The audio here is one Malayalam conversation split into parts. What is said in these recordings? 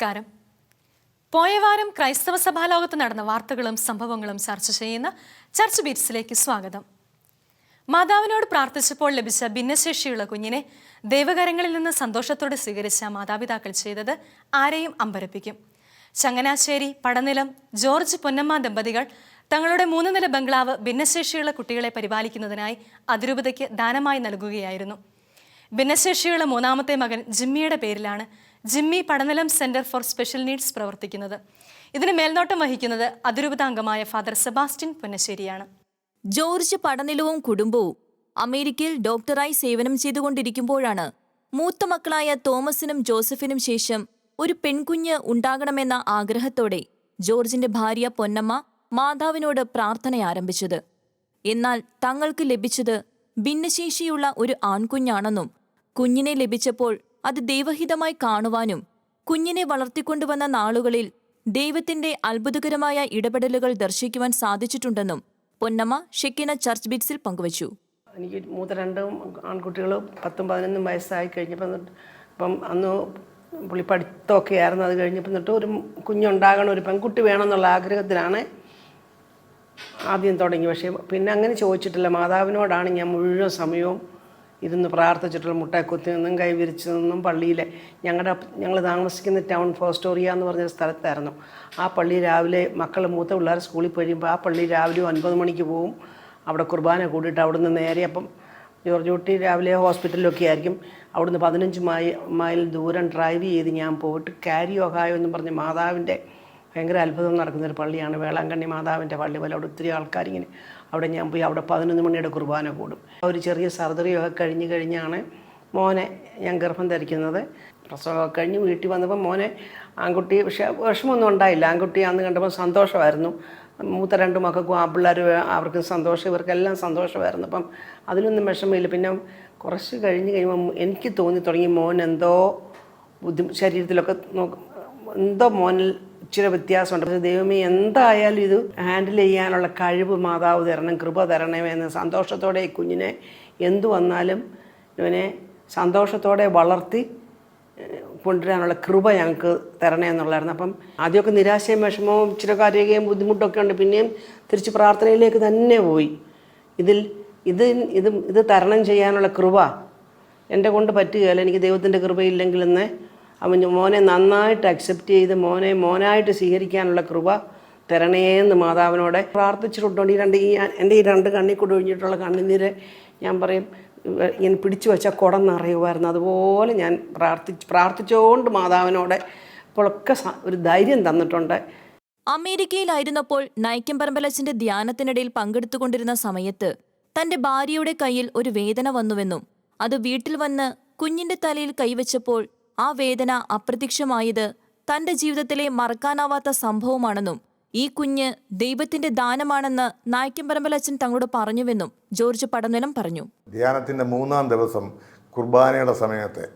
നമസ്കാരം. പോയ വാരം ക്രൈസ്തവ സഭാലോകത്ത് നടന്ന വാർത്തകളും സംഭവങ്ങളും ചർച്ച ചെയ്യുന്ന ചർച്ച് ബീറ്റ്സിലേക്ക് സ്വാഗതം. മാതാവിനോട് പ്രാർത്ഥിച്ചപ്പോൾ ലഭിച്ച ഭിന്നശേഷിയുള്ള കുഞ്ഞിനെ ദൈവകരങ്ങളിൽ നിന്ന് സന്തോഷത്തോടെ സ്വീകരിച്ച മാതാപിതാക്കൾ ചെയ്തത് ആരെയും അമ്പരപ്പിക്കും. ചങ്ങനാശ്ശേരി പടനിലം ജോർജ് പൊന്നമ്മ ദമ്പതികൾ തങ്ങളുടെ മൂന്ന് നില ബംഗ്ലാവ് ഭിന്നശേഷിയുള്ള കുട്ടികളെ പരിപാലിക്കുന്നതിനായി അതിരൂപതയ്ക്ക് ദാനമായി നൽകുകയായിരുന്നു. ഭിന്നശേഷിയുള്ള മൂന്നാമത്തെ മകൻ ജിമ്മിയുടെ പേരിലാണ് Jimmy Padanilam centre for special needs പ്രവർത്തിക്കുന്നത്. ഇതിന് മേൽനോട്ടം വഹിക്കുന്നത് അതിരൂപതാംഗമായ ഫാദർ സെബാസ്റ്റ്യൻ പുന്നശ്ശേരിയാണ്. ജോർജ് പടനിലവും കുടുംബവും അമേരിക്കയിൽ ഡോക്ടറായി സേവനം ചെയ്തുകൊണ്ടിരിക്കുമ്പോഴാണ് മൂത്ത മക്കളായ തോമസിനും ജോസഫിനും ശേഷം ഒരു പെൺകുഞ്ഞ് ഉണ്ടാകണമെന്ന ആഗ്രഹത്തോടെ ജോർജിന്റെ ഭാര്യ പൊന്നമ്മ മാതാവിനോട് പ്രാർത്ഥന ആരംഭിച്ചത്. എന്നാൽ തങ്ങൾക്ക് ലഭിച്ചത് ഭിന്നശേഷിയുള്ള ഒരു ആൺകുഞ്ഞാണെന്നും കുഞ്ഞിനെ ലഭിച്ചപ്പോൾ അത് ദൈവഹിതമായി കാണുവാനും കുഞ്ഞിനെ വളർത്തിക്കൊണ്ടുവന്ന നാളുകളിൽ ദൈവത്തിന്റെ അത്ഭുതകരമായ ഇടപെടലുകൾ ദർശിക്കുവാൻ സാധിച്ചിട്ടുണ്ടെന്നും പൊന്നമ്മ ഷെക്കിന ചർച്ച് ബിറ്റ്സിൽ പങ്കുവച്ചു. എനിക്ക് മൂത്ത രണ്ടും ആൺകുട്ടികൾ പത്തും പതിനൊന്നും വയസ്സായി കഴിഞ്ഞപ്പോൾ ഇപ്പം അന്ന് പുള്ളി പഠിത്തമൊക്കെ ആയിരുന്നു. അത് കഴിഞ്ഞപ്പോൾ എന്നിട്ട് ഒരു കുഞ്ഞുണ്ടാകണം ഒരു പെൺകുട്ടി വേണമെന്നുള്ള ആഗ്രഹത്തിലാണ് ആദ്യം തുടങ്ങി. പക്ഷേ പിന്നെ അങ്ങനെ ചോദിച്ചിട്ടില്ല. മാതാവിനോടാണ് ഞാൻ മുഴുവൻ സമയവും ഇരുന്ന് പ്രാർത്ഥിച്ചിട്ടുള്ള മുട്ടക്കുത്തി നിന്നും കൈവിരിച്ചു നിന്നും പള്ളിയിലെ ഞങ്ങളുടെ ഞങ്ങൾ താമസിക്കുന്ന ടൗൺ ഫോസ്റ്റോറിയ എന്ന് പറഞ്ഞ സ്ഥലത്തായിരുന്നു. ആ പള്ളി രാവിലെ മക്കൾ മൂത്ത പിള്ളേർ സ്കൂളിൽ കഴിയുമ്പോൾ ആ പള്ളി രാവിലെ ഒൻപത് മണിക്ക് പോവും. അവിടെ കുർബാന കൂടിയിട്ട് അവിടുന്ന് നേരെ അപ്പം ജോർജ് കുട്ടി രാവിലെ ഹോസ്പിറ്റലിലൊക്കെ ആയിരിക്കും. അവിടുന്ന് പതിനഞ്ച് മൈൽ മൈൽ ദൂരം ഡ്രൈവ് ചെയ്ത് ഞാൻ പോയിട്ട് കാരി ഒഹായോ എന്ന് പറഞ്ഞ് മാതാവിന്റെ ഭയങ്കര അത്ഭുതം നടക്കുന്നൊരു പള്ളിയാണ്. വേളാങ്കണ്ണി മാതാവിന്റെ പള്ളി പോലെ അവിടെ ഒത്തിരി ആൾക്കാരിങ്ങനെ അവിടെ ഞാൻ പോയി അവിടെ പതിനൊന്ന് മണിയുടെ കുർബാന കൂടും. ഒരു ചെറിയ സർജറിയൊക്കെ കഴിഞ്ഞ് കഴിഞ്ഞാണ് മോനെ ഞാൻ ഗർഭം ധരിക്കുന്നത്. പ്രസവമൊക്കെ കഴിഞ്ഞ് വീട്ടിൽ വന്നപ്പോൾ മോനെ ആൺകുട്ടി പക്ഷേ വിഷമമൊന്നും ഉണ്ടായില്ല. ആൺകുട്ടി അന്ന് കണ്ടപ്പോൾ സന്തോഷമായിരുന്നു. മൂത്ത രണ്ട് മക്കൾക്കും ആ പിള്ളേർ അവർക്കും സന്തോഷം ഇവർക്കെല്ലാം സന്തോഷമായിരുന്നു. അപ്പം അതിലൊന്നും വിഷമമില്ല. പിന്നെ കുറച്ച് കഴിഞ്ഞ് കഴിയുമ്പോൾ എനിക്ക് തോന്നി തുടങ്ങി മോൻ എന്തോ ബുദ്ധി ശരീരത്തിലൊക്കെ എന്തോ മോനിൽ ഇച്ചിരി വ്യത്യാസമുണ്ട്. ദൈവമേ എന്തായാലും ഇത് ഹാൻഡിൽ ചെയ്യാനുള്ള കഴിവ് മാതാവ് തരണം കൃപ തരണമെന്ന് സന്തോഷത്തോടെ ഈ കുഞ്ഞിനെ എന്തു വന്നാലും ഇവനെ സന്തോഷത്തോടെ വളർത്തി കൊണ്ടുവരാനുള്ള കൃപ ഞങ്ങൾക്ക് തരണേ എന്നുള്ളായിരുന്നു അപ്പം ആദ്യമൊക്കെ നിരാശയും വിഷമവും ഇച്ചിരി കാര്യകയും ബുദ്ധിമുട്ടൊക്കെ ഉണ്ട്. പിന്നെയും തിരിച്ച് പ്രാർത്ഥനയിലേക്ക് തന്നെ പോയി. ഇതിൽ ഇത് ഇത് ഇത് തരണം ചെയ്യാനുള്ള കൃപ എന്റെ കൊണ്ട് പറ്റുകയില്ല. എനിക്ക് ദൈവത്തിന്റെ കൃപയില്ലെങ്കിൽ കൃപയില്ലെങ്കിലെന്ന് അവൻ മോനെ നന്നായിട്ട് അക്സെപ്റ്റ് ചെയ്ത് മോനെ മോനായിട്ട് സ്വീകരിക്കാനുള്ള കൃപ തരണേന്ന് മാതാവിനോടെ പ്രാർത്ഥിച്ചിട്ടുണ്ട്. ഈ രണ്ട് ഈ എന്റെ ഈ രണ്ട് കണ്ണിൽ കൂടി ഒഴിഞ്ഞിട്ടുള്ള കണ്ണുനീര് ഞാൻ പറയും ഇങ്ങനെ പിടിച്ചു വെച്ച കുടം അതുപോലെ ഞാൻ പ്രാർത്ഥിച്ച് പ്രാർത്ഥിച്ചുകൊണ്ട് മാതാവിനോടെ അപ്പോഴൊക്കെ ഒരു ധൈര്യം തന്നിട്ടുണ്ട്. അമേരിക്കയിലായിരുന്നപ്പോൾ നൈക്കമ്പറമ്പലച്ചന്റെ ധ്യാനത്തിനിടയിൽ പങ്കെടുത്തുകൊണ്ടിരുന്ന സമയത്ത് തന്റെ ഭാര്യയുടെ കയ്യിൽ ഒരു വേദന വന്നുവെന്നും അത് വീട്ടിൽ വന്ന് കുഞ്ഞിന്റെ തലയിൽ കൈവച്ചപ്പോൾ ആ വേദന അപ്രത്യക്ഷമായത് തന്റെ ജീവിതത്തിലെ മറക്കാനാവാത്ത സംഭവമാണെന്നും ഈ കുഞ്ഞ് ദൈവത്തിന്റെ ദാനമാണെന്ന് നായ്ക്കമ്പറമ്പലച്ചൻ തങ്ങളോട് പറഞ്ഞുവെന്നും ജോർജ് പടനിലം പറഞ്ഞു. ധ്യാനത്തിന്റെ മൂന്നാം ദിവസം കുർബാനയുടെ സമയത്തെ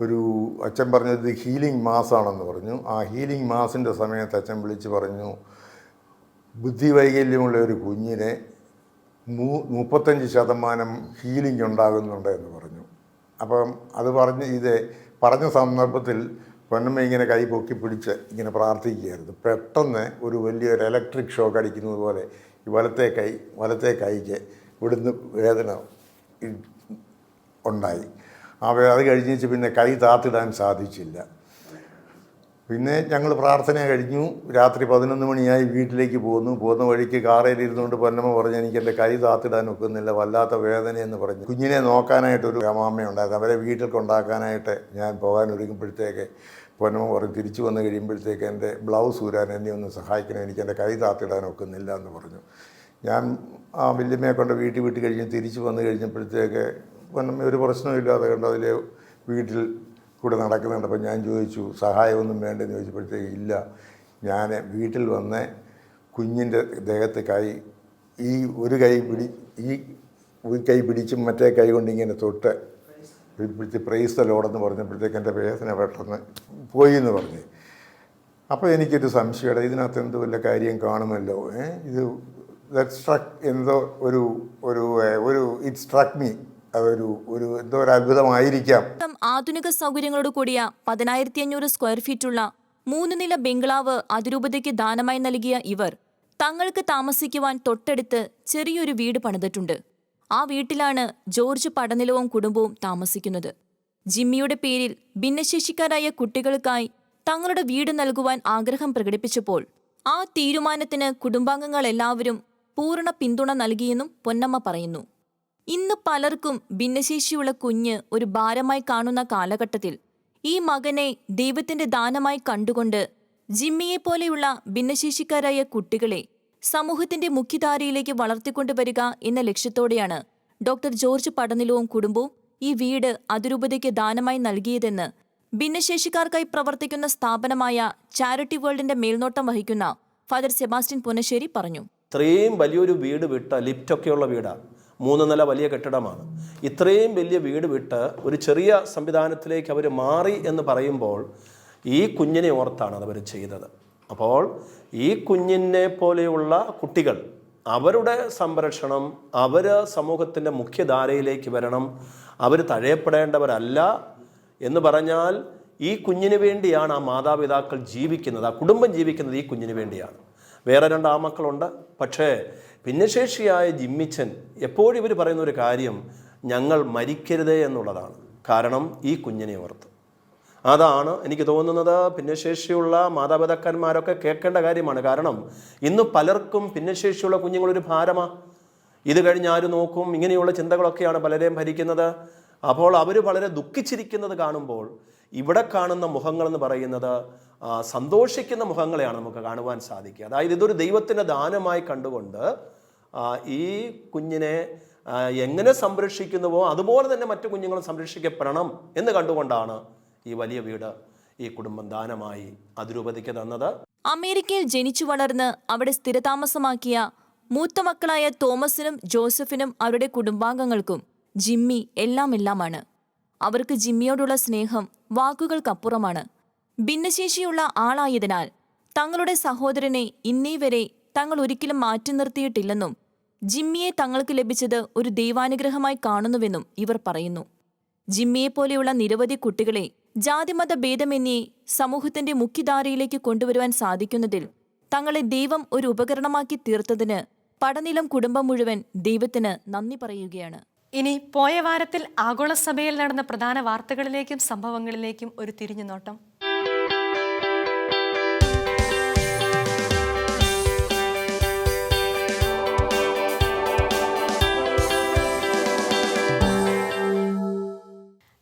ഒരു അച്ഛൻ പറഞ്ഞത് ഹീലിംഗ് മാസാണെന്ന് പറഞ്ഞു. ആ ഹീലിംഗ് മാസിന്റെ സമയത്ത് അച്ഛൻ വിളിച്ച് പറഞ്ഞു ബുദ്ധി വൈകല്യമുള്ള ഒരു കുഞ്ഞിനെ മൂ മുപ്പത്തഞ്ച് ശതമാനം ഹീലിംഗ് ഉണ്ടാകുന്നുണ്ട് എന്ന് പറഞ്ഞു. അപ്പം അത് പറഞ്ഞ് ഇത് പറഞ്ഞ സന്ദർഭത്തിൽ പൊന്നമ്മ ഇങ്ങനെ കൈ പൊക്കി പിടിച്ച് ഇങ്ങനെ പ്രാർത്ഥിക്കുകയായിരുന്നു. പെട്ടെന്ന് ഒരു വലിയൊരു ഇലക്ട്രിക് ഷോക്ക് അടിക്കുന്നത് പോലെ വലത്തെ കൈ വലത്തെ കൈക്ക് ഇവിടുന്ന് വേദന ഉണ്ടായി. ആ അത് കഴിഞ്ഞിച്ച് പിന്നെ കൈ താത്തിടാൻ സാധിച്ചില്ല. പിന്നെ ഞങ്ങൾ പ്രാർത്ഥന കഴിഞ്ഞു. രാത്രി പതിനൊന്ന് മണിയായി വീട്ടിലേക്ക് പോകുന്നു. പോകുന്ന വഴിക്ക് കാറയിൽ ഇരുന്നുകൊണ്ട് പൊന്നമ്മ പറഞ്ഞു എനിക്ക് എന്റെ കൈ താത്തിടാൻ ഒക്കുന്നില്ല വല്ലാത്ത വേദനയെന്ന് പറഞ്ഞു. കുഞ്ഞിനെ നോക്കാനായിട്ടൊരു അമ്മാമ്മയുണ്ടായിരുന്നു അവരെ വീട്ടിൽ കൊണ്ടാക്കാനായിട്ട് ഞാൻ പോകാൻ ഒരുങ്ങുമ്പോഴത്തേക്ക് പൊന്നമ്മ പറഞ്ഞു തിരിച്ചു വന്ന് കഴിയുമ്പോഴത്തേക്ക് എന്റെ ബ്ലൗസ് ഊരാൻ എന്നെ ഒന്ന് സഹായിക്കണം. എനിക്ക് എന്റെ കൈ താത്തിടാൻ ഒക്കുന്നില്ല എന്ന് പറഞ്ഞു. ഞാൻ ആ വല്യമ്മയെ കൊണ്ട് വീട്ടിൽ വിട്ട് കഴിഞ്ഞ് തിരിച്ചു വന്ന് കഴിഞ്ഞപ്പോഴത്തേക്ക് പൊന്നമ്മ ഒരു പ്രശ്നമില്ലാതെ കണ്ട് അതിൽ വീട്ടിൽ കൂടെ നടക്കുന്നുണ്ട്. അപ്പോൾ ഞാൻ ചോദിച്ചു സഹായമൊന്നും വേണ്ടെന്ന് ചോദിച്ചപ്പോഴത്തേക്ക് ഇല്ല. ഞാൻ വീട്ടിൽ വന്ന് കുഞ്ഞിന്റെ ദേഹത്ത് കൈ ഈ ഒരു കൈ പിടി ഈ ഒരു കൈ പിടിച്ചും മറ്റേ കൈ കൊണ്ട് ഇങ്ങനെ തൊട്ട് പിടിച്ച് പ്രൈസ് ലോടെന്ന് പറഞ്ഞപ്പോഴത്തേക്ക് എന്റെ വേദന പെട്ടെന്ന് പോയി എന്ന് പറഞ്ഞു. അപ്പോൾ എനിക്കൊരു സംശയമുണ്ട് ഇതിനകത്ത് എന്തോ വല്ല കാര്യം കാണുമല്ലോ? ഇത് ദറ്റ് സ്ട്രക്ക് എന്തോ ഒരു ഒരു ഒരു ഇറ്റ് സ്ട്രക്ക് മീ അതൊരു ഒരു എന്തോ ഒരു അത്ഭുതമായിരിക്കാം. ആധുനിക സൗകര്യങ്ങളോട് കൂടിയ പതിനായിരത്തി അഞ്ഞൂറ് സ്ക്വയർ ഫീറ്റുള്ള മൂന്ന് നില ബംഗ്ലാവ് അതിരൂപതയ്ക്ക് ദാനമായി നൽകിയ ഇവർ തങ്ങൾക്ക് താമസിക്കുവാൻ തൊട്ടടുത്ത് ചെറിയൊരു വീട് പണിതിട്ടുണ്ട്. ആ വീട്ടിലാണ് ജോർജ് പടനിലവും കുടുംബവും താമസിക്കുന്നത്. ജിമ്മിയുടെ പേരിൽ ഭിന്നശേഷിക്കാരായ കുട്ടികൾക്കായി തങ്ങളുടെ വീട് നൽകുവാൻ ആഗ്രഹം പ്രകടിപ്പിച്ചപ്പോൾ ആ തീരുമാനത്തിന് കുടുംബാംഗങ്ങളെല്ലാവരും പൂർണ പിന്തുണ നൽകിയെന്നും പൊന്നമ്മ പറയുന്നു. ഇന്ന് പലർക്കും ഭിന്നശേഷിയുള്ള കുഞ്ഞ് ഒരു ഭാരമായി കാണുന്ന കാലഘട്ടത്തിൽ ഈ മകനെ ദൈവത്തിന്റെ ദാനമായി കണ്ടുകൊണ്ട് ജിമ്മിയെപ്പോലെയുള്ള ഭിന്നശേഷിക്കാരായ കുട്ടികളെ സമൂഹത്തിന്റെ മുഖ്യധാരയിലേക്ക് വളർത്തിക്കൊണ്ടുവരിക എന്ന ലക്ഷ്യത്തോടെയാണ് ഡോക്ടർ ജോർജ് പടനിലവും കുടുംബവും ഈ വീട് അതിരൂപതയ്ക്ക് ദാനമായി നൽകിയതെന്ന് ഭിന്നശേഷിക്കാർക്കായി പ്രവർത്തിക്കുന്ന സ്ഥാപനമായ ചാരിറ്റി വേൾഡിന്റെ മേൽനോട്ടം വഹിക്കുന്ന ഫാദർ സെബാസ്റ്റ്യൻ പുനശ്ശേരി പറഞ്ഞു. ഇത്രയും വലിയൊരു വീട് വിട്ട ലിഫ്റ്റൊക്കെയുള്ള വീടാണ് മൂന്ന് നില വലിയ കെട്ടിടമാണ്. ഇത്രയും വലിയ വീട് വിട്ട് ഒരു ചെറിയ സംവിധാനത്തിലേക്ക് അവർ മാറി എന്ന് പറയുമ്പോൾ ഈ കുഞ്ഞിനെ ഓർത്താണ് അവർ ചെയ്തത്. അപ്പോൾ ഈ കുഞ്ഞിനെ പോലെയുള്ള കുട്ടികൾ അവരുടെ സംരക്ഷണം അവർ സമൂഹത്തിന്റെ മുഖ്യധാരയിലേക്ക് വരണം അവർ തഴയപ്പെടേണ്ടവരല്ല എന്ന് പറഞ്ഞാൽ ഈ കുഞ്ഞിന് വേണ്ടിയാണ് ആ മാതാപിതാക്കൾ ജീവിക്കുന്നത് ആ കുടുംബം ജീവിക്കുന്നത് ഈ കുഞ്ഞിന് വേണ്ടിയാണ്. വേറെ രണ്ട് ആമക്കളുണ്ട് പക്ഷേ ഭിന്നശേഷിയായ ജിമ്മിച്ചൻ എപ്പോഴും ഇവർ പറയുന്ന ഒരു കാര്യം ഞങ്ങൾ മരിക്കരുതേ എന്നുള്ളതാണ്. കാരണം ഈ കുഞ്ഞിനെ ഓർത്ത്. അതാണ് എനിക്ക് തോന്നുന്നത് ഭിന്നശേഷിയുള്ള മാതാപിതാക്കന്മാരൊക്കെ കേൾക്കേണ്ട കാര്യമാണ്. കാരണം ഇന്ന് പലർക്കും ഭിന്നശേഷിയുള്ള കുഞ്ഞുങ്ങളൊരു ഭാരമാണ് ഇത് കഴിഞ്ഞ് ആര് നോക്കും? ഇങ്ങനെയുള്ള ചിന്തകളൊക്കെയാണ് പലരെയും ഭരിക്കുന്നത്. അപ്പോൾ അവർ വളരെ ദുഃഖിച്ചിരിക്കുന്നത് കാണുമ്പോൾ ഇവിടെ കാണുന്ന മുഖങ്ങൾ എന്ന് പറയുന്നത് സന്തോഷിക്കുന്ന മുഖങ്ങളെയാണ് നമുക്ക് കാണുവാൻ സാധിക്കുക. അതായത് ഇതൊരു ദൈവത്തിന്റെ ദാനമായി കണ്ടുകൊണ്ട് ഈ കുഞ്ഞിനെ എങ്ങനെ സംരക്ഷിക്കുന്നുവോ അതുപോലെ തന്നെ മറ്റു കുഞ്ഞുങ്ങളും സംരക്ഷിക്കപ്പെടണം എന്ന് കണ്ടുകൊണ്ടാണ് ഈ വലിയ വീട് ഈ കുടുംബം ദാനമായി അതിരൂപതയ്ക്ക് തന്നത്. അമേരിക്കയിൽ ജനിച്ചു വളർന്ന് അവിടെ സ്ഥിരതാമസമാക്കിയ മൂത്ത മക്കളായ തോമസിനും ജോസഫിനും അവരുടെ കുടുംബാംഗങ്ങൾക്കും ജിമ്മി എല്ലാം എല്ലാമാണ് അവർക്ക് ജിമ്മിയോടുള്ള സ്നേഹം വാക്കുകൾക്കപ്പുറമാണ്. ഭിന്നശേഷിയുള്ള ആളായതിനാൽ തങ്ങളുടെ സഹോദരനെ ഇന്നേ വരെ തങ്ങൾ ഒരിക്കലും മാറ്റി നിർത്തിയിട്ടില്ലെന്നും ജിമ്മിയെ തങ്ങൾക്ക് ലഭിച്ചത് ഒരു ദൈവാനുഗ്രഹമായി കാണുന്നുവെന്നും ഇവർ പറയുന്നു. ജിമ്മിയെപ്പോലെയുള്ള നിരവധി കുട്ടികളെ ജാതിമത ഭേദമെന്നേ സമൂഹത്തിന്റെ മുഖ്യധാരയിലേക്ക് കൊണ്ടുവരുവാൻ സാധിക്കുന്നതിൽ തങ്ങളെ ദൈവം ഒരു ഉപകരണമാക്കി തീർത്തതിന് പടനിലം കുടുംബം മുഴുവൻ ദൈവത്തിന് നന്ദി പറയുകയാണ്. ഇനി പോയ വാരത്തിൽ ആഗോള സഭയിൽ നടന്ന പ്രധാന വാർത്തകളിലേക്കും സംഭവങ്ങളിലേക്കും ഒരു തിരിഞ്ഞു നോട്ടം.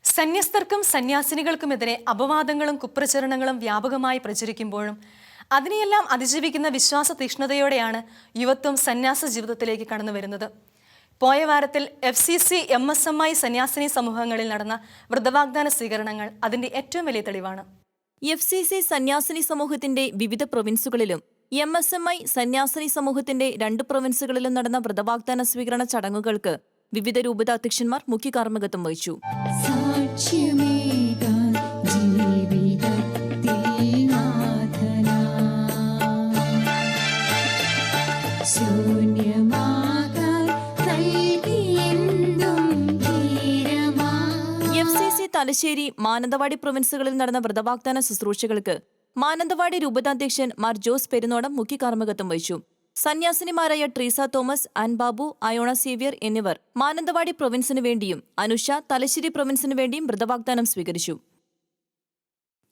സന്യസ്തർക്കും സന്യാസിനികൾക്കുമെതിരെ അപവാദങ്ങളും കുപ്രചരണങ്ങളും വ്യാപകമായി പ്രചരിക്കുമ്പോഴും അതിനെയെല്ലാം അതിജീവിക്കുന്ന വിശ്വാസ തീക്ഷ്ണതയോടെയാണ് യുവത്വം സന്യാസ ജീവിതത്തിലേക്ക് കടന്നു വരുന്നത് പോയ വാരത്തിൽ F C C M S M I സന്യാസിനി സമൂഹങ്ങളിൽ നടന്ന വ്രതവാഗ്ദാന സ്വീകരണങ്ങൾ അതിന്റെ ഏറ്റവും വലിയ തെളിവാണ്. എഫ് സി സി സന്യാസിനി സമൂഹത്തിന്റെ വിവിധ പ്രൊവിൻസുകളിലും എം എസ് എം ഐ സന്യാസിനി സമൂഹത്തിന്റെ രണ്ട് പ്രൊവിൻസുകളിലും നടന്ന വ്രതവാഗ്ദാന സ്വീകരണ ചടങ്ങുകൾക്ക് വിവിധ രൂപതാധ്യക്ഷന്മാർ മുഖ്യ കാർമ്മികത്വം വഹിച്ചു. തലശ്ശേരി മാനന്തവാടി പ്രൊവിൻസുകളിൽ നടന്ന വ്രതവാഗ്ദാന ശുശ്രൂഷകൾക്ക് മാനന്തവാടി രൂപതാധ്യക്ഷൻ മാർ ജോസ് പെരുന്നോടം മുഖ്യ കാർമ്മികത്വം വഹിച്ചു. സന്യാസിനിമാരായ ട്രീസ തോമസ് അൻബാബു അയോണ സേവ്യർ എന്നിവർ മാനന്തവാടി പ്രൊവിൻസിനു വേണ്ടിയും അനുഷ തലശ്ശേരി പ്രൊവിൻസിനു വേണ്ടിയും വ്രതവാഗ്ദാനം സ്വീകരിച്ചു.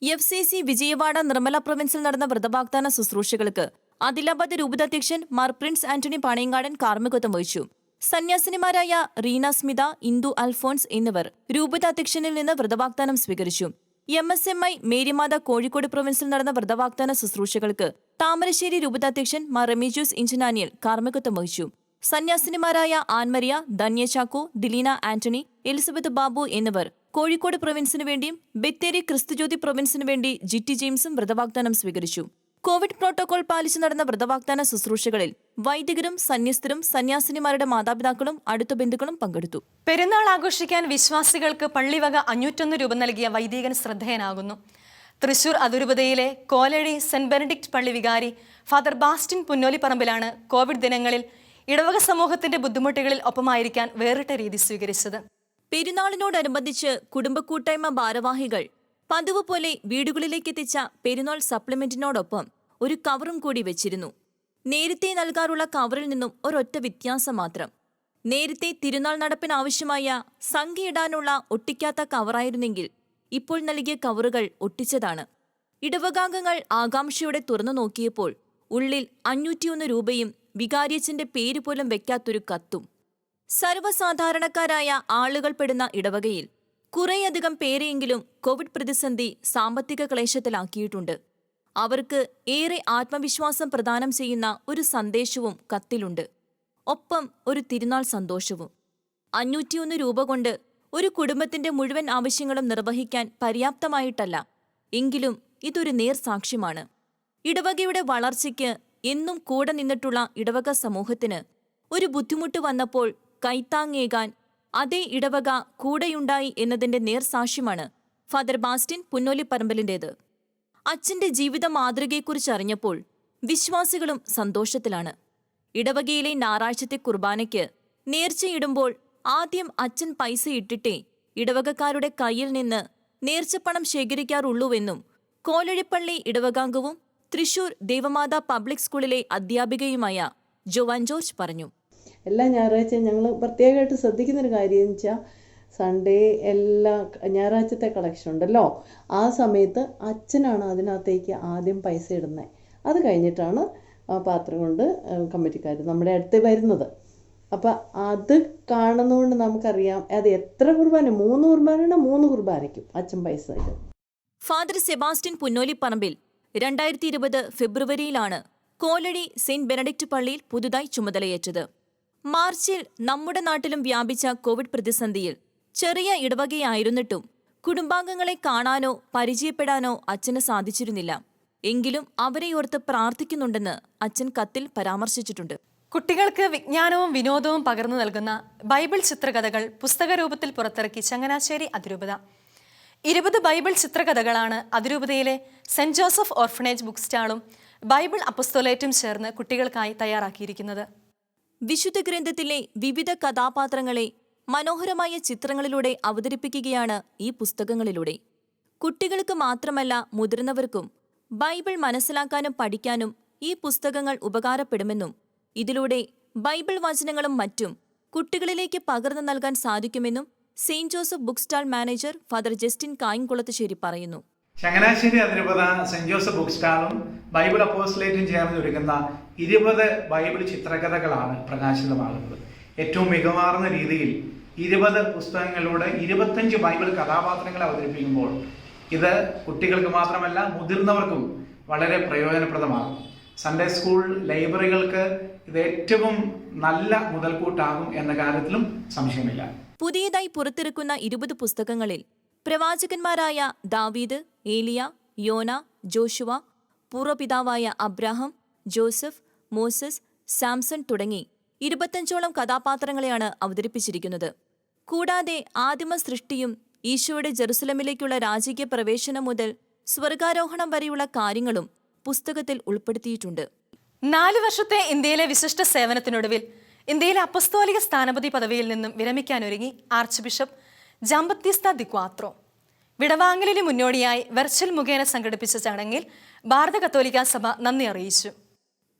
F C C Vijayawada Nirmala പ്രൊവിൻസിൽ നടന്ന വ്രതവാഗ്ദാന ശുശ്രൂഷകൾക്ക് ആദിലാബാദ് രൂപതാധ്യക്ഷൻ മാർ പ്രിൻസ് ആന്റണി പണയങ്കാടൻ കാർമ്മികത്വം വഹിച്ചു. സന്യാസിനിമാരായ റീന സ്മിത ഇന്ദു അൽഫോൺസ് എന്നിവർ രൂപതാധ്യക്ഷനിൽ നിന്ന് വ്രതവാഗ്ദാനം സ്വീകരിച്ചു. M S M I Marymatha Kozhikode പ്രൊവിൻസിൽ നടന്ന വ്രതവാഗ്ദാന ശുശ്രൂഷകൾക്ക് താമരശ്ശേരി രൂപതാധ്യക്ഷൻ മാർ റെമീജൂസ് ഇഞ്ചനാനിയൽ കാർമ്മികത്വം വഹിച്ചു. സന്യാസിനിമാരായ ആൻമരിയ ധന്യ ചാക്കോ ദിലീന ആന്റണി എലിസബത്ത് ബാബു എന്നിവർ കോഴിക്കോട് പ്രൊവിൻസിനു വേണ്ടിയും ബത്തേരി ക്രിസ്തുജ്യോതി പ്രൊവിൻസിനു വേണ്ടി ജിറ്റി ജെയിംസും വ്രതവാഗ്ദാനം സ്വീകരിച്ചു. കോവിഡ് പ്രോട്ടോകോൾ പാലിച്ചു നടന്ന വ്രതവാഗ്ദാന ശുശ്രൂഷകളിൽ വൈദികരും സന്യസ്തരും സന്യാസിനിമാരുടെ മാതാപിതാക്കളും അടുത്ത ബന്ധുക്കളും പങ്കെടുത്തു. പെരുന്നാൾ ആഘോഷിക്കാൻ വിശ്വാസികൾക്ക് പള്ളിവക അഞ്ഞൂറ്റൊന്ന് രൂപ നൽകിയ വൈദികൻ ശ്രദ്ധേയനാകുന്നു. തൃശൂർ അതിരൂപതയിലെ കോലഴി സെന്റ് ബെനഡിക്ട് പള്ളി വികാരി ഫാദർ ബാസ്റ്റിൻ പുന്നോലിപ്പറമ്പിലാണ് കോവിഡ് ദിനങ്ങളിൽ ഇടവക സമൂഹത്തിന്റെ ബുദ്ധിമുട്ടുകളിൽ ഒപ്പമായിരിക്കാൻ വേറിട്ട രീതി സ്വീകരിച്ചത്. പെരുന്നാളിനോടനുബന്ധിച്ച് കുടുംബ കൂട്ടായ്മ ഭാരവാഹികൾ പതിവ് പോലെ വീടുകളിലേക്ക് എത്തിച്ച പെരുന്നാൾ സപ്ലിമെന്റിനോടൊപ്പം ഒരു കവറും കൂടി വെച്ചിരുന്നു. നേരത്തെ നൽകാറുള്ള കവറിൽ നിന്നും ഒരൊറ്റ വ്യത്യാസം മാത്രം. നേരത്തെ തിരുനാൾ നടപ്പിനാവശ്യമായ സംഖ്യയിടാനുള്ള ഒട്ടിക്കാത്ത കവറായിരുന്നെങ്കിൽ ഇപ്പോൾ നൽകിയ കവറുകൾ ഒട്ടിച്ചതാണ്. ഇടവകാംഗങ്ങൾ ആകാംക്ഷയോടെ തുറന്നു നോക്കിയപ്പോൾ ഉള്ളിൽ അഞ്ഞൂറ്റിയൊന്ന് രൂപയും വികാരിയച്ചന്റെ പേര് പോലും വെക്കാത്തൊരു കത്തും. സർവസാധാരണക്കാരായ ആളുകൾ പെടുന്ന ഇടവകയിൽ കുറേയധികം പേരെയെങ്കിലും കോവിഡ് പ്രതിസന്ധി സാമ്പത്തിക ക്ലേശത്തിലാക്കിയിട്ടുണ്ട്. അവർക്ക് ഏറെ ആത്മവിശ്വാസം പ്രദാനം ചെയ്യുന്ന ഒരു സന്ദേശവും കത്തിലുണ്ട്. ഒപ്പം ഒരു തിരുനാൾ സന്തോഷവും. അഞ്ഞൂറ്റിയൊന്ന് രൂപ കൊണ്ട് ഒരു കുടുംബത്തിന്റെ മുഴുവൻ ആവശ്യങ്ങളും നിർവഹിക്കാൻ പര്യാപ്തമായിട്ടല്ല. എങ്കിലും ഇതൊരു നേർസാക്ഷ്യമാണ്. ഇടവകയുടെ വളർച്ചയ്ക്ക് എന്നും കൂടെ നിന്നിട്ടുള്ള ഇടവക സമൂഹത്തിന് ഒരു ബുദ്ധിമുട്ട് വന്നപ്പോൾ കൈത്താങ്ങേകാൻ അതേ ഇടവക കൂടെയുണ്ടായി എന്നതിന്റെ നേർസാക്ഷ്യമാണ് ഫാദർ ബാസ്റ്റിൻ പുന്നോലിപ്പറമ്പലിന്റേത് അച്ഛന്റെ ജീവിത മാതൃകയെക്കുറിച്ച് അറിഞ്ഞപ്പോൾ വിശ്വാസികളും സന്തോഷത്തിലാണ്. ഇടവകയിലെ ഞായറാഴ്ചത്തെ കുർബാനയ്ക്ക് നേർച്ചയിടുമ്പോൾ ആദ്യം അച്ഛൻ പൈസ ഇട്ടിട്ടേ ഇടവകക്കാരുടെ കയ്യിൽ നിന്ന് നേർച്ചപ്പണം ശേഖരിക്കാറുള്ളൂവെന്നും കോലഴിപ്പള്ളി ഇടവകാംഗവും തൃശൂർ ദേവമാതാ പബ്ലിക് സ്കൂളിലെ അധ്യാപികയുമായ ജോവാൻ ജോർജ് പറഞ്ഞു. എല്ലാ ഞായറാഴ്ചയും ഞങ്ങൾ പ്രത്യേകമായിട്ട് ശ്രദ്ധിക്കുന്നൊരു കാര്യം വെച്ചാൽ സൺഡേ എല്ലാ ഞായറാഴ്ചത്തെ കളക്ഷൻ ഉണ്ടല്ലോ. ആ സമയത്ത് അച്ഛനാണ് അതിനകത്തേക്ക് ആദ്യം പൈസ ഇടുന്നത് അത് കഴിഞ്ഞിട്ടാണ് പാത്രം കൊണ്ട് കമ്മിറ്റിക്കാർ നമ്മുടെ അടുത്ത് വരുന്നത്. അപ്പം അത് കാണുന്നതുകൊണ്ട് നമുക്കറിയാം അത് എത്ര കുർബാന? മൂന്ന് കുർബാനയാണ്? മൂന്ന് കുർബാനയ്ക്കും അച്ഛൻ പൈസ തരും. ഫാദർ സെബാസ്റ്റ്യൻ പുന്നോലിപ്പറമ്പിൽ രണ്ടായിരത്തി ഇരുപത് ഫെബ്രുവരിയിലാണ് കോലടി സെയിന്റ് ബെനഡിക്റ്റ് പള്ളിയിൽ പുതുതായി ചുമതലയേറ്റത്. മാർച്ചിൽ നമ്മുടെ നാട്ടിലും വ്യാപിച്ച കോവിഡ് പ്രതിസന്ധിയിൽ ചെറിയ ഇടവകയായിരുന്നിട്ടും കുടുംബാംഗങ്ങളെ കാണാനോ പരിചയപ്പെടാനോ അച്ഛന് സാധിച്ചിരുന്നില്ല. എങ്കിലും അവരെ ഓർത്ത് പ്രാർത്ഥിക്കുന്നുണ്ടെന്ന് അച്ഛൻ കത്തിൽ പരാമർശിച്ചിട്ടുണ്ട്. കുട്ടികൾക്ക് വിജ്ഞാനവും വിനോദവും പകർന്നു നൽകുന്ന ബൈബിൾ ചിത്രകഥകൾ പുസ്തകരൂപത്തിൽ പുറത്തിറക്കി ചങ്ങനാശ്ശേരി അതിരൂപത. ഇരുപത് ബൈബിൾ ചിത്രകഥകളാണ് അതിരൂപതയിലെ സെന്റ് ജോസഫ് ഓർഫനേജ് ബുക്ക് സ്റ്റാളും ബൈബിൾ അപ്പസ്തോലേറ്റും ചേർന്ന് കുട്ടികൾക്കായി തയ്യാറാക്കിയിരിക്കുന്നത്. വിശുദ്ധ ഗ്രന്ഥത്തിലെ വിവിധ കഥാപാത്രങ്ങളെ മനോഹരമായ ചിത്രങ്ങളിലൂടെ അവതരിപ്പിക്കുകയാണ് ഈ പുസ്തകങ്ങളിലൂടെ. കുട്ടികൾക്ക് മാത്രമല്ല മുതിർന്നവർക്കും ബൈബിൾ മനസ്സിലാക്കാനും പഠിക്കാനും ഈ പുസ്തകങ്ങൾ ഉപകാരപ്പെടുമെന്നും ഇതിലൂടെ ബൈബിൾ വചനങ്ങളും മറ്റും കുട്ടികളിലേക്ക് പകർന്നു നൽകാൻ സാധിക്കുമെന്നും Saint Joseph book stall manager father Justin Kayamkulathussery പറയുന്നു. ചങ്ങനാശ്ശേരി അതിരൂപത സെന്റ് ജോസഫ് ബുക്ക് സ്റ്റാളും ബൈബിൾ അപ്പോസ്ലേറ്റും ചേർന്ന് ഒരുക്കുന്ന ഇരുപത് ബൈബിൾ ചിത്രകഥകളാണ് പ്രകാശിതമാകുന്നത്. ഏറ്റവും മികവാർന്ന രീതിയിൽ ഇരുപത് പുസ്തകങ്ങളിലൂടെ ഇരുപത്തഞ്ച് ബൈബിൾ കഥാപാത്രങ്ങളെ അവതരിപ്പിക്കുമ്പോൾ ഇത് കുട്ടികൾക്ക് മാത്രമല്ല മുതിർന്നവർക്കും വളരെ പ്രയോജനപ്രദമാകും. സൺഡേ സ്കൂൾ ലൈബ്രറികൾക്ക് ഇത് ഏറ്റവും നല്ല മുതൽക്കൂട്ടാകും എന്ന കാര്യത്തിലും സംശയമില്ല. പുതിയതായി പുറത്തിറക്കുന്ന ഇരുപത് പുസ്തകങ്ങളിൽ പ്രവാചകന്മാരായ ദാവീദ് ഏലിയ യോന ജോഷുവ പൂർവപിതാവായ അബ്രാഹം ജോസഫ് മോസസ് സാംസൺ തുടങ്ങി ഇരുപത്തഞ്ചോളം കഥാപാത്രങ്ങളെയാണ് അവതരിപ്പിച്ചിരിക്കുന്നത്. കൂടാതെ ആദിമ സൃഷ്ടിയും ഈശോയുടെ ജെറുസലമിലേക്കുള്ള രാജകീയ പ്രവേശനം മുതൽ സ്വർഗാരോഹണം വരെയുള്ള കാര്യങ്ങളും പുസ്തകത്തിൽ ഉൾപ്പെടുത്തിയിട്ടുണ്ട്. നാല് വർഷത്തെ ഇന്ത്യയിലെ വിശിഷ്ട സേവനത്തിനൊടുവിൽ ഇന്ത്യയിലെ അപ്പസ്തോലിക സ്ഥാനപതി പദവിയിൽ നിന്നും വിരമിക്കാനൊരുങ്ങി ആർച്ച് ബിഷപ്പ് ജാമ്പത്യസ്ത ദിക്വാത്രോ. വിടവാങ്ങലിന് മുന്നോടിയായി വെർച്വൽ മുഖേന സംഘടിപ്പിച്ച ചടങ്ങിൽ ഭാരത കത്തോലിക്കാ സഭ നന്ദി അറിയിച്ചു.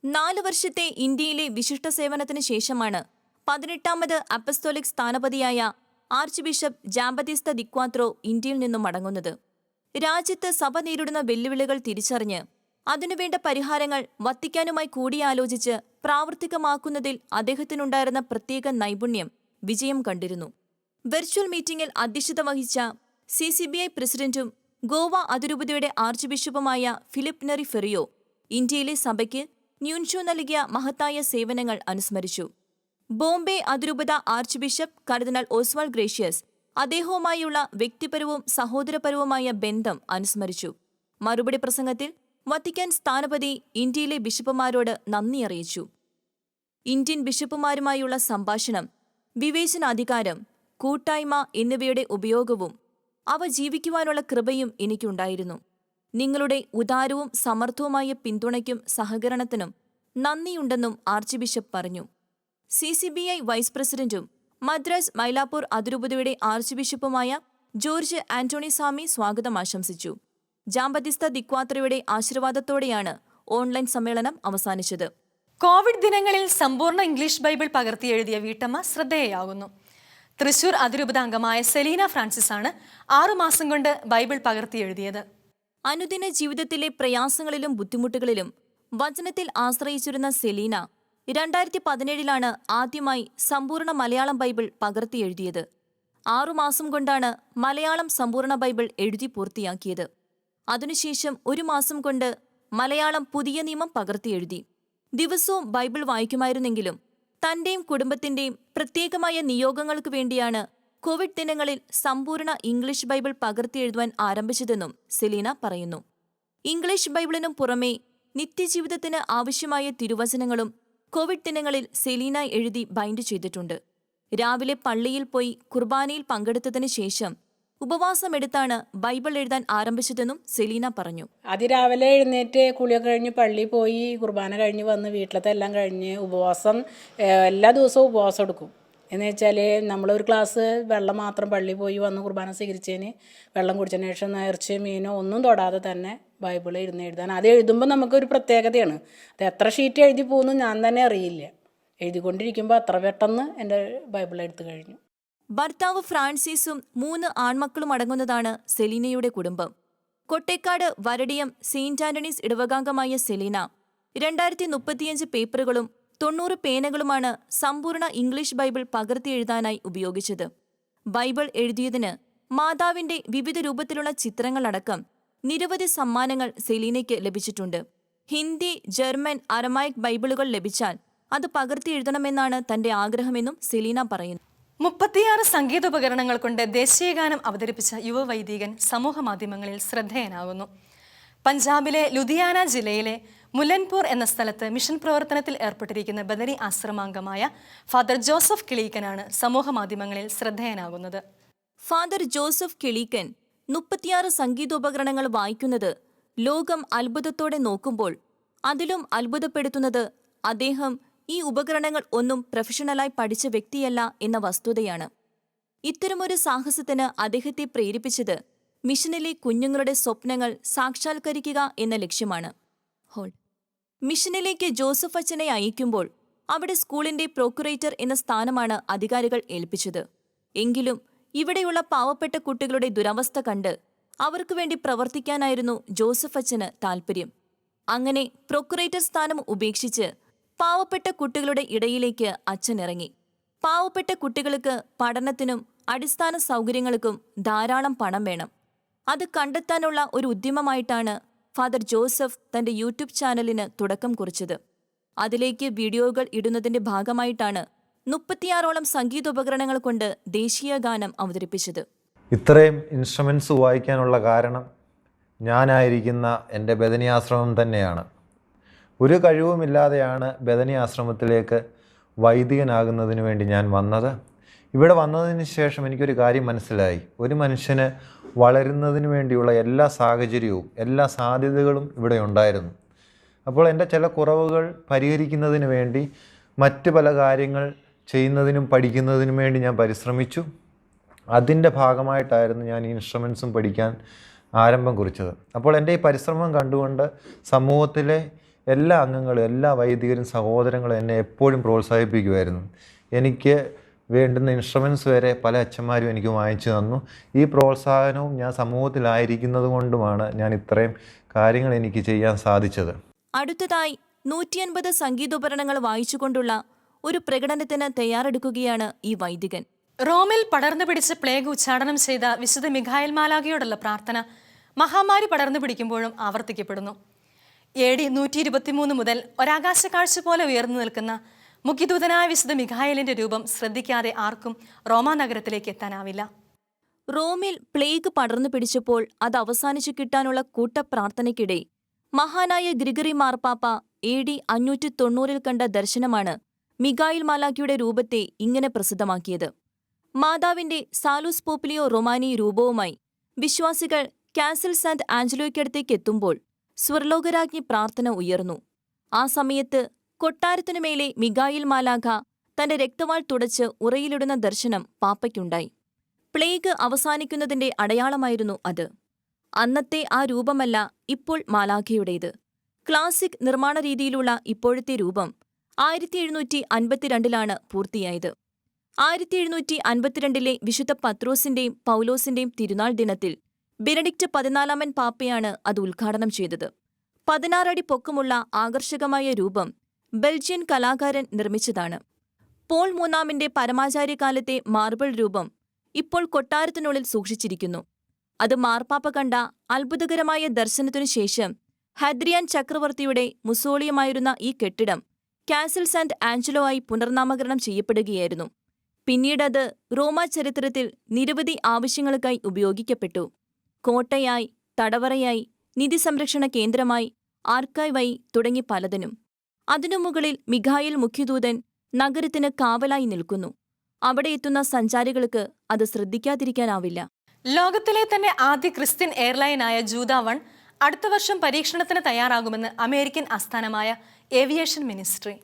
നാല് വർഷത്തെ ഇന്ത്യയിലെ വിശിഷ്ട സേവനത്തിന് ശേഷമാണ് പതിനെട്ടാമത് അപ്പസ്തോലിക് സ്ഥാനപതിയായ ആർച്ച് ബിഷപ്പ് ജാമ്പതിസ്ത ദിക്വാത്രോ ഇന്ത്യയിൽ നിന്നും മടങ്ങുന്നത്. രാജ്യത്ത് സഭ നേരിടുന്ന വെല്ലുവിളികൾ തിരിച്ചറിഞ്ഞ് അതിനുവേണ്ട പരിഹാരങ്ങൾ വത്തിക്കാനുമായി കൂടിയാലോചിച്ച് പ്രാവർത്തികമാക്കുന്നതിൽ അദ്ദേഹത്തിനുണ്ടായിരുന്ന പ്രത്യേക നൈപുണ്യം വിജയം കണ്ടിരുന്നു. വെർച്വൽ മീറ്റിംഗിൽ അധ്യക്ഷത വഹിച്ച സി സി ബി ഐ പ്രസിഡന്റും ഗോവ അതിരൂപതയുടെ ആർച്ച് ബിഷപ്പുമായ ഫിലിപ്പ് നെറി ഫെറിയോ ഇന്ത്യയിലെ സഭയ്ക്ക് ന്യൂൻഷോ നൽകിയ മഹത്തായ സേവനങ്ങൾ അനുസ്മരിച്ചു. ബോംബെ അതിരൂപത ആർച്ച് ബിഷപ്പ് കർദിനാൾ ഓസ്വാൾ ഗ്രേഷ്യസ് അദ്ദേഹവുമായുള്ള വ്യക്തിപരവും സഹോദരപരവുമായ ബന്ധം അനുസ്മരിച്ചു. മറുപടി പ്രസംഗത്തിൽ വത്തിക്കാൻ സ്ഥാനപതി ഇന്ത്യയിലെ ബിഷപ്പുമാരോട് നന്ദി അറിയിച്ചു. ഇന്ത്യൻ ബിഷപ്പുമാരുമായുള്ള സംഭാഷണം വിവേചനാധികാരം കൂട്ടായ്മ എന്നിവയുടെ ഉപയോഗവും അവ ജീവിക്കുവാനുള്ള കൃപയും എനിക്കുണ്ടായിരുന്നു. നിങ്ങളുടെ ഉദാരവും സമർത്ഥവുമായ പിന്തുണയ്ക്കും സഹകരണത്തിനും നന്ദിയുണ്ടെന്നും ആർച്ച് ബിഷപ്പ് പറഞ്ഞു. C C B I vice പ്രസിഡന്റും മദ്രാസ് മൈലാപ്പൂർ അതിരൂപതയുടെ ആർച്ച് ബിഷപ്പുമായ ജോർജ് ആന്റോണി സ്വാമി സ്വാഗതം ആശംസിച്ചു. ജാമ്പതിസ്ത ദിക്വാത്രയുടെ ആശീർവാദത്തോടെയാണ് ഓൺലൈൻ സമ്മേളനം അവസാനിച്ചത്. കോവിഡ് ദിനങ്ങളിൽ സമ്പൂർണ ഇംഗ്ലീഷ് ബൈബിൾ പകർത്തി എഴുതിയ വീട്ടമ്മ ശ്രദ്ധേയയാകുന്നു. തൃശൂർ അതിരൂപത അംഗമായ സെലീന ഫ്രാൻസിസ് ആണ് ആറുമാസം കൊണ്ട് ബൈബിൾ പകർത്തി എഴുതിയത്. അനുദിന ജീവിതത്തിലെ പ്രയാസങ്ങളിലും ബുദ്ധിമുട്ടുകളിലും വചനത്തിൽ ആശ്രയിച്ചിരുന്ന സെലീന രണ്ടായിരത്തി പതിനേഴിലാണ് ആദ്യമായി സമ്പൂർണ മലയാളം ബൈബിൾ പകർത്തി എഴുതിയത് ആറുമാസം കൊണ്ടാണ് മലയാളം സമ്പൂർണ ബൈബിൾ എഴുതി പൂർത്തിയാക്കിയത്. അതിനുശേഷം ഒരു മാസം കൊണ്ട് മലയാളം പുതിയ നിയമം പകർത്തി എഴുതി ദിവസവും ബൈബിൾ വായിക്കുമായിരുന്നെങ്കിലും തന്റെയും കുടുംബത്തിന്റെയും പ്രത്യേകമായ നിയോഗങ്ങൾക്ക് വേണ്ടിയാണ് കോവിഡ് ദിനങ്ങളിൽ സമ്പൂർണ ഇംഗ്ലീഷ് ബൈബിൾ പകർത്തി എഴുതുവാൻ ആരംഭിച്ചതെന്നും സെലീന പറയുന്നു. ഇംഗ്ലീഷ് ബൈബിളിനും പുറമേ നിത്യജീവിതത്തിന് ആവശ്യമായ തിരുവചനങ്ങളും കോവിഡ് ദിനങ്ങളിൽ സെലീന എഴുതി ബൈൻഡ് ചെയ്തിട്ടുണ്ട്. രാവിലെ പള്ളിയിൽ പോയി കുർബാനയിൽ പങ്കെടുത്തതിന് ശേഷം ഉപവാസമെടുത്താണ് ബൈബിൾ എഴുതാൻ ആരംഭിച്ചതെന്നും സെലീന പറഞ്ഞു. അതിരാവിലെ എഴുന്നേറ്റ് കുളിയൊക്കെ കഴിഞ്ഞ് പള്ളി പോയി കുർബാന കഴിഞ്ഞ് വന്ന് വീട്ടിലത്തെ എല്ലാം കഴിഞ്ഞ് ഉപവാസം എല്ലാ ദിവസവും ഉപവാസം എടുക്കും. എന്ന് വെച്ചാൽ നമ്മളൊരു ക്ലാസ് വെള്ളം മാത്രം പള്ളി പോയി വന്ന് കുർബാന സ്വീകരിച്ചതിന് വെള്ളം കുടിച്ചതിന് ശേഷം നേർച്ച മീനോ ഒന്നും തൊടാതെ തന്നെ ബൈബിൾ ഇരുന്ന് എഴുതാൻ. അത് എഴുതുമ്പോൾ നമുക്കൊരു പ്രത്യേകതയാണ്. അത് എത്ര ഷീറ്റ് എഴുതി പോകുന്നു ഞാൻ തന്നെ അറിയില്ല. എഴുതിക്കൊണ്ടിരിക്കുമ്പോൾ അത്ര പെട്ടെന്ന് എന്റെ ബൈബിൾ എടുത്തു കഴിഞ്ഞു. ഭർത്താവ് ഫ്രാൻസിസും മൂന്ന് ആൺമക്കളും അടങ്ങുന്നതാണ് സെലീനയുടെ കുടുംബം. കൊട്ടേക്കാട് വരടിയം സെയിന്റ് ആന്റണീസ് ഇടവകാംഗമായ സെലീന രണ്ടായിരത്തി മുപ്പത്തിയഞ്ച് പേപ്പറുകളും തൊണ്ണൂറ് പേനകളുമാണ് സമ്പൂർണ ഇംഗ്ലീഷ് ബൈബിൾ പകർത്തി എഴുതാനായി ഉപയോഗിച്ചത്. ബൈബിൾ എഴുതിയതിന് മാതാവിന്റെ വിവിധ രൂപത്തിലുള്ള ചിത്രങ്ങളടക്കം നിരവധി സമ്മാനങ്ങൾ സെലീനയ്ക്ക് ലഭിച്ചിട്ടുണ്ട്. ഹിന്ദി ജർമ്മൻ അറമായിക് ബൈബിളുകൾ ലഭിച്ചാൽ അത് പകർത്തി എഴുതണമെന്നാണ് തന്റെ ആഗ്രഹമെന്നും സെലീന പറയുന്നു. മുപ്പത്തിയാറ് സംഗീതോപകരണങ്ങൾ കൊണ്ട് ദേശീയഗാനം അവതരിപ്പിച്ച യുവവൈദികൻ സമൂഹ മാധ്യമങ്ങളിൽ ശ്രദ്ധേയനാകുന്നു. പഞ്ചാബിലെ ലുധിയാന ജില്ലയിലെ മുല്ലൻപൂർ എന്ന സ്ഥലത്ത് മിഷൻ പ്രവർത്തനത്തിൽ ഏർപ്പെട്ടിരിക്കുന്ന ബദരി ആശ്രമാംഗമായ ഫാദർ ജോസഫ് കിളീക്കനാണ് സമൂഹ മാധ്യമങ്ങളിൽ ശ്രദ്ധേയനാകുന്നത്. ഫാദർ ജോസഫ് കിളീക്കൻ മുപ്പത്തിയാറ് സംഗീതോപകരണങ്ങൾ വായിക്കുന്നത് ലോകം അത്ഭുതത്തോടെ നോക്കുമ്പോൾ അതിലും അത്ഭുതപ്പെടുത്തുന്നത് അദ്ദേഹം ഈ ഉപകരണങ്ങൾ ഒന്നും പ്രൊഫഷണലായി പഠിച്ച വ്യക്തിയല്ല എന്ന വസ്തുതയാണ്. ഇത്തരമൊരു സാഹസത്തിന് അദ്ദേഹത്തെ പ്രേരിപ്പിച്ചത് മിഷനിലെ കുഞ്ഞുങ്ങളുടെ സ്വപ്നങ്ങൾ സാക്ഷാത്കരിക്കുക എന്ന ലക്ഷ്യമാണ്. ഹോൾ. മിഷനിലേക്ക് ജോസഫ് അച്ഛനെ അയക്കുമ്പോൾ അവിടെ സ്കൂളിന്റെ പ്രോക്കുറേറ്റർ എന്ന സ്ഥാനമാണ് അധികാരികൾ ഏൽപ്പിച്ചത്. എങ്കിലും ഇവിടെയുള്ള പാവപ്പെട്ട കുട്ടികളുടെ ദുരവസ്ഥ കണ്ട് അവർക്കു വേണ്ടി പ്രവർത്തിക്കാനായിരുന്നു ജോസഫ് അച്ഛന് താൽപ്പര്യം അങ്ങനെ പ്രൊക്കുറേറ്റർ സ്ഥാനം ഉപേക്ഷിച്ച് പാവപ്പെട്ട കുട്ടികളുടെ ഇടയിലേക്ക് അച്ഛൻ ഇറങ്ങി. പാവപ്പെട്ട കുട്ടികൾക്ക് പഠനത്തിനും അടിസ്ഥാന സൗകര്യങ്ങൾക്കും ധാരാളം പണം വേണം. അത് കണ്ടെത്താനുള്ള ഒരു ഉദ്യമമായിട്ടാണ് ഫാദർ ജോസഫ് തന്റെ യൂട്യൂബ് ചാനലിന് തുടക്കം കുറിച്ചത്. അതിലേക്ക് വീഡിയോകൾ ഇടുന്നതിന്റെ ഭാഗമായിട്ടാണ് മുപ്പത്തിയാറോളം സംഗീതോപകരണങ്ങൾ കൊണ്ട് ദേശീയ ഗാനം അവതരിപ്പിച്ചത്. ഇത്രയും ഇൻസ്ട്രുമെൻസ് വായിക്കാനുള്ള കാരണം ഞാനായിരിക്കുന്ന എന്റെ ബദനി ആശ്രമം തന്നെയാണ്. ഒരു കഴിവുമില്ലാതെയാണ് ബദനി ആശ്രമത്തിലേക്ക് വൈദികനാകുന്നതിന് വേണ്ടി ഞാൻ വന്നത്. ഇവിടെ വന്നതിന് ശേഷം എനിക്കൊരു കാര്യം മനസ്സിലായി. ഒരു മനുഷ്യന് വളരുന്നതിന് വേണ്ടിയുള്ള എല്ലാ സാഹചര്യവും എല്ലാ സാധ്യതകളും ഇവിടെ ഉണ്ടായിരുന്നു. അപ്പോൾ എന്റെ ചില കുറവുകൾ പരിഹരിക്കുന്നതിന് വേണ്ടി മറ്റ് പല കാര്യങ്ങൾ ചെയ്യുന്നതിനും പഠിക്കുന്നതിനും വേണ്ടി ഞാൻ പരിശ്രമിച്ചു. അതിന്റെ ഭാഗമായിട്ടായിരുന്നു ഞാൻ ഇൻസ്ട്രുമെൻസും പഠിക്കാൻ ആരംഭം കുറിച്ചത്. അപ്പോൾ എന്റെ ഈ പരിശ്രമം കണ്ടുകൊണ്ട് സമൂഹത്തിലെ എല്ലാ അംഗങ്ങളും എല്ലാ വൈദികരും സഹോദരങ്ങളും എന്നെ എപ്പോഴും പ്രോത്സാഹിപ്പിക്കുമായിരുന്നു. എനിക്ക് വേണ്ടുന്ന ഇൻസ്ട്രുമെൻസ് വരെ പല അച്ഛന്മാരും എനിക്ക് വാങ്ങിച്ചു തന്നു. ഈ പ്രോത്സാഹനവും ഞാൻ സമൂഹത്തിലായിരിക്കുന്നത് കൊണ്ടുമാണ് ഞാൻ ഇത്രയും കാര്യങ്ങൾ എനിക്ക് ചെയ്യാൻ സാധിച്ചത്. അടുത്തതായി നൂറ്റിയൻപത് സംഗീതോപകരണങ്ങൾ വായിച്ചുകൊണ്ടുള്ള ഒരു പ്രകടനത്തിന് തയ്യാറെടുക്കുകയാണ് ഈ വൈദികൻ. റോമിൽ പടർന്നു പിടിച്ച് പ്ലേഗ് ഉച്ചാടനം ചെയ്ത വിശുദ്ധ മിഖായൽ മാലാഖയോടുള്ള പ്രാർത്ഥന മഹാമാരി പടർന്നു പിടിക്കുമ്പോഴും ആവർത്തിക്കപ്പെടുന്നു. എ ഡി നൂറ്റി ഇരുപത്തിമൂന്ന് മുതൽ ഒരാകാശ കാഴ്ച പോലെ ഉയർന്നു നിൽക്കുന്ന മുഖ്യദൂതനായ വിശുദ്ധ മിഖായലിന്റെ രൂപം ശ്രദ്ധിക്കാതെ ആർക്കും റോമാ നഗരത്തിലേക്ക് എത്താനാവില്ല. റോമിൽ പ്ലേഗ് പടർന്നു പിടിച്ചപ്പോൾ അത് അവസാനിച്ചു കിട്ടാനുള്ള കൂട്ടപ്രാർത്ഥനയ്ക്കിടെ മഹാനായ ഗ്രിഗറി മാർപ്പാപ്പ എ ഡി അഞ്ഞൂറ്റി തൊണ്ണൂറിൽ കണ്ട ദർശനമാണ് മിഗായിൽ മാലാക്കിയുടെ രൂപത്തെ ഇങ്ങനെ പ്രസിദ്ധമാക്കിയത്. മാതാവിന്റെ സാലൂസ് പോപ്പിലിയോ റൊമാനി രൂപവുമായി വിശ്വാസികൾ കാസൽ സാന്റ് ആഞ്ചലോയ്ക്കടുത്തേക്ക് എത്തുമ്പോൾ സ്വർലോകരാജ്ഞി പ്രാർത്ഥന ഉയർന്നു. ആ സമയത്ത് കൊട്ടാരത്തിനുമേലെ മിഗായിൽ മാലാഖ തന്റെ രക്തവാൾ തുടച്ച് ഉറയിലിടുന്ന ദർശനം പാപ്പയ്ക്കുണ്ടായി. പ്ലേഗ് അവസാനിക്കുന്നതിന്റെ അടയാളമായിരുന്നു അത്. അന്നത്തെ ആ രൂപമല്ല ഇപ്പോൾ മാലാഖയുടേത്. ക്ലാസിക് നിർമ്മാണ രീതിയിലുള്ള ഇപ്പോഴത്തെ രൂപം ആയിരത്തി എഴുന്നൂറ്റി അൻപത്തിരണ്ടിലാണ് പൂർത്തിയായത്. ആയിരത്തി എഴുന്നൂറ്റി അൻപത്തിരണ്ടിലെ വിശുദ്ധ പത്രോസിന്റെയും പൗലോസിന്റെയും തിരുനാൾ ദിനത്തിൽ ബെനഡിക്റ്റ് പതിനാലാമൻ പാപ്പയാണ് അത് ഉദ്ഘാടനം ചെയ്തത്. പതിനാറടി പൊക്കമുള്ള ആകർഷകമായ രൂപം ബെൽജിയൻ കലാകാരൻ നിർമ്മിച്ചതാണ്. പോൾ മൂന്നാമിന്റെ പരമാചാര്യകാലത്തെ മാർബിൾ രൂപം ഇപ്പോൾ കൊട്ടാരത്തിനുള്ളിൽ സൂക്ഷിച്ചിരിക്കുന്നു. അത് മാർപ്പാപ്പ കണ്ട അത്ഭുതകരമായ ദർശനത്തിനു ശേഷം ഹദ്രിയാൻ ചക്രവർത്തിയുടെ മുസോളിയമായിരുന്ന ഈ കെട്ടിടം കാസിൽ സാന്റ് ആഞ്ചലോ ആയി പുനർനാമകരണം ചെയ്യപ്പെടുകയായിരുന്നു. പിന്നീടത് റോമ ചരിത്രത്തിൽ നിരവധി ആവശ്യങ്ങൾക്കായി ഉപയോഗിക്കപ്പെട്ടു. കോട്ടയായി തടവറയായി നിധി സംരക്ഷണ കേന്ദ്രമായി ആർക്കൈവായി തുടങ്ങി പലതിനും. അതിനു മുകളിൽ മിഖായിൽ മുഖ്യദൂതൻ നഗരത്തിന് കാവലായി നിൽക്കുന്നു. അവിടെ എത്തുന്ന സഞ്ചാരികൾക്ക് അത് ശ്രദ്ധിക്കാതിരിക്കാനാവില്ല. ലോകത്തിലെ തന്നെ ആദ്യ ക്രിസ്ത്യൻ എയർലൈനായ ജൂത വൺ അടുത്ത വർഷം പരീക്ഷണത്തിന് തയ്യാറാകുമെന്ന് അമേരിക്കൻ ആസ്ഥാനമായ ഏവിയേഷൻ മിനിസ്ട്രി.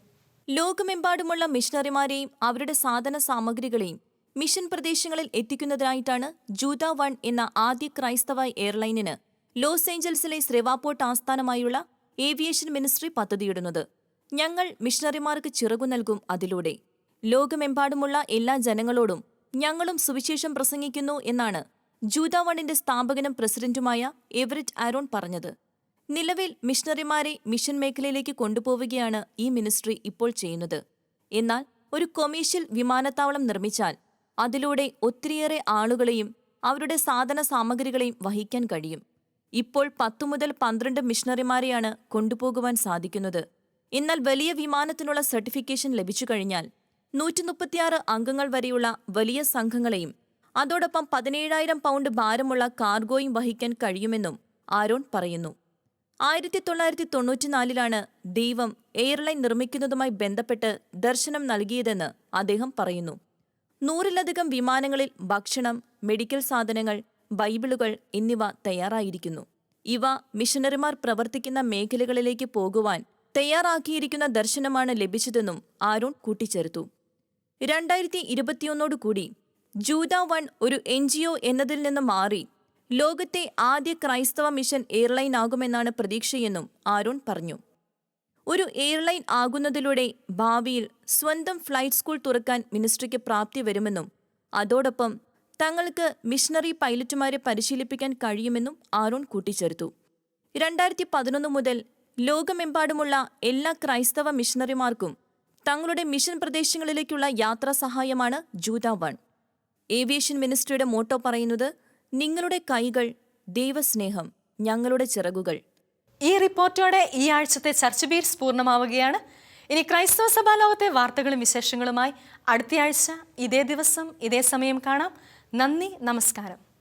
ലോകമെമ്പാടുമുള്ള മിഷണറിമാരെയും അവരുടെ സാധന സാമഗ്രികളെയും മിഷൻ പ്രദേശങ്ങളിൽ എത്തിക്കുന്നതിനായിട്ടാണ് ജൂത വൺ എന്ന ആദ്യ ക്രൈസ്തവ എയർലൈനിന് ലോസ് ഏഞ്ചൽസിലെ സ്രെവാപോർട്ട് ആസ്ഥാനമായുള്ള ഏവിയേഷൻ മിനിസ്ട്രി പദ്ധതിയിടുന്നത്. ഞങ്ങൾ മിഷണറിമാർക്ക് ചിറകു നൽകും അതിലൂടെ. ലോകമെമ്പാടുമുള്ള എല്ലാ ജനങ്ങളോടും ഞങ്ങളും സുവിശേഷം പ്രസംഗിക്കുന്നു എന്നാണ് ജൂത വണ്ണിന്റെ സ്ഥാപകനും പ്രസിഡന്റുമായ എവറിറ്റ് ആരോൺ പറഞ്ഞത്. നിലവിൽ മിഷണറിമാരെ മിഷൻ മേഖലയിലേക്ക് കൊണ്ടുപോവുകയാണ് ഈ മിനിസ്ട്രി ഇപ്പോൾ ചെയ്യുന്നത്. എന്നാൽ ഒരു കൊമേഴ്ഷ്യൽ വിമാനത്താവളം നിർമ്മിച്ചാൽ അതിലൂടെ ഒത്തിരിയേറെ ആളുകളെയും അവരുടെ സാധന സാമഗ്രികളെയും വഹിക്കാൻ കഴിയും. ഇപ്പോൾ പത്തു മുതൽ പന്ത്രണ്ട് മിഷണറിമാരെയാണ് കൊണ്ടുപോകുവാൻ സാധിക്കുന്നത്. എന്നാൽ വലിയ വിമാനത്തിനുള്ള സർട്ടിഫിക്കേഷൻ ലഭിച്ചു കഴിഞ്ഞാൽ നൂറ്റി മുപ്പത്തിയാറ് അംഗങ്ങൾ വരെയുള്ള വലിയ സംഘങ്ങളെയും അതോടൊപ്പം പതിനേഴായിരം പൗണ്ട് ഭാരമുള്ള കാർഗോയും വഹിക്കാൻ കഴിയുമെന്നും ആരോൺ പറയുന്നു. ആയിരത്തി തൊള്ളായിരത്തി തൊണ്ണൂറ്റിനാലിലാണ് ദൈവം എയർലൈൻ നിർമ്മിക്കുന്നതുമായി ബന്ധപ്പെട്ട് ദർശനം നൽകിയതെന്ന് അദ്ദേഹം പറയുന്നു. നൂറിലധികം വിമാനങ്ങളിൽ ഭക്ഷണം മെഡിക്കൽ സാധനങ്ങൾ ബൈബിളുകൾ എന്നിവ തയ്യാറായിരിക്കുന്നു. ഇവ മിഷനറിമാർ പ്രവർത്തിക്കുന്ന മേഖലകളിലേക്ക് പോകുവാൻ തയ്യാറാക്കിയിരിക്കുന്ന ദർശനമാണ് ലഭിച്ചതെന്നും ആരോൺ കൂട്ടിച്ചേർത്തു. രണ്ടായിരത്തി ഇരുപത്തിയൊന്നോടുകൂടി ജൂത വൺ ഒരു എൻ ജി ഒ എന്നതിൽ നിന്ന് മാറി ലോകത്തെ ആദ്യ ക്രൈസ്തവ മിഷൻ എയർലൈൻ ആകുമെന്നാണ് പ്രതീക്ഷയെന്നും ആരോൺ പറഞ്ഞു. ഒരു എയർലൈൻ ആകുന്നതിലൂടെ ഭാവിയിൽ സ്വന്തം ഫ്ലൈറ്റ് സ്കൂൾ തുറക്കാൻ മിനിസ്ട്രിക്ക് പ്രാപ്തി വരുമെന്നും അതോടൊപ്പം തങ്ങൾക്ക് മിഷണറി പൈലറ്റുമാരെ പരിശീലിപ്പിക്കാൻ കഴിയുമെന്നും ആരോൺ കൂട്ടിച്ചേർത്തു. രണ്ടായിരത്തി പതിനൊന്ന് മുതൽ ലോകമെമ്പാടുമുള്ള എല്ലാ ക്രൈസ്തവ മിഷണറിമാർക്കും തങ്ങളുടെ മിഷൻ പ്രദേശങ്ങളിലേക്കുള്ള യാത്രാ സഹായമാണ് ജൂത വൺ. ഏവിയേഷൻ മിനിസ്ട്രിയുടെ മോട്ടോ പറയുന്നത് നിങ്ങളുടെ കൈകൾ ദൈവസ്നേഹം ഞങ്ങളുടെ ചിറകുകൾ. ഈ റിപ്പോർട്ടോടെ ഈ ആഴ്ചത്തെ ചർച്ച ബീറ്റ്സ് പൂർണമാവുകയാണ്. ഇനി ക്രൈസ്തവ സഭാ ലോകത്തെ വാർത്തകളും വിശേഷങ്ങളുമായി അടുത്തയാഴ്ച ഇതേ ദിവസം ഇതേ സമയം കാണാം. നന്ദി നമസ്കാരം.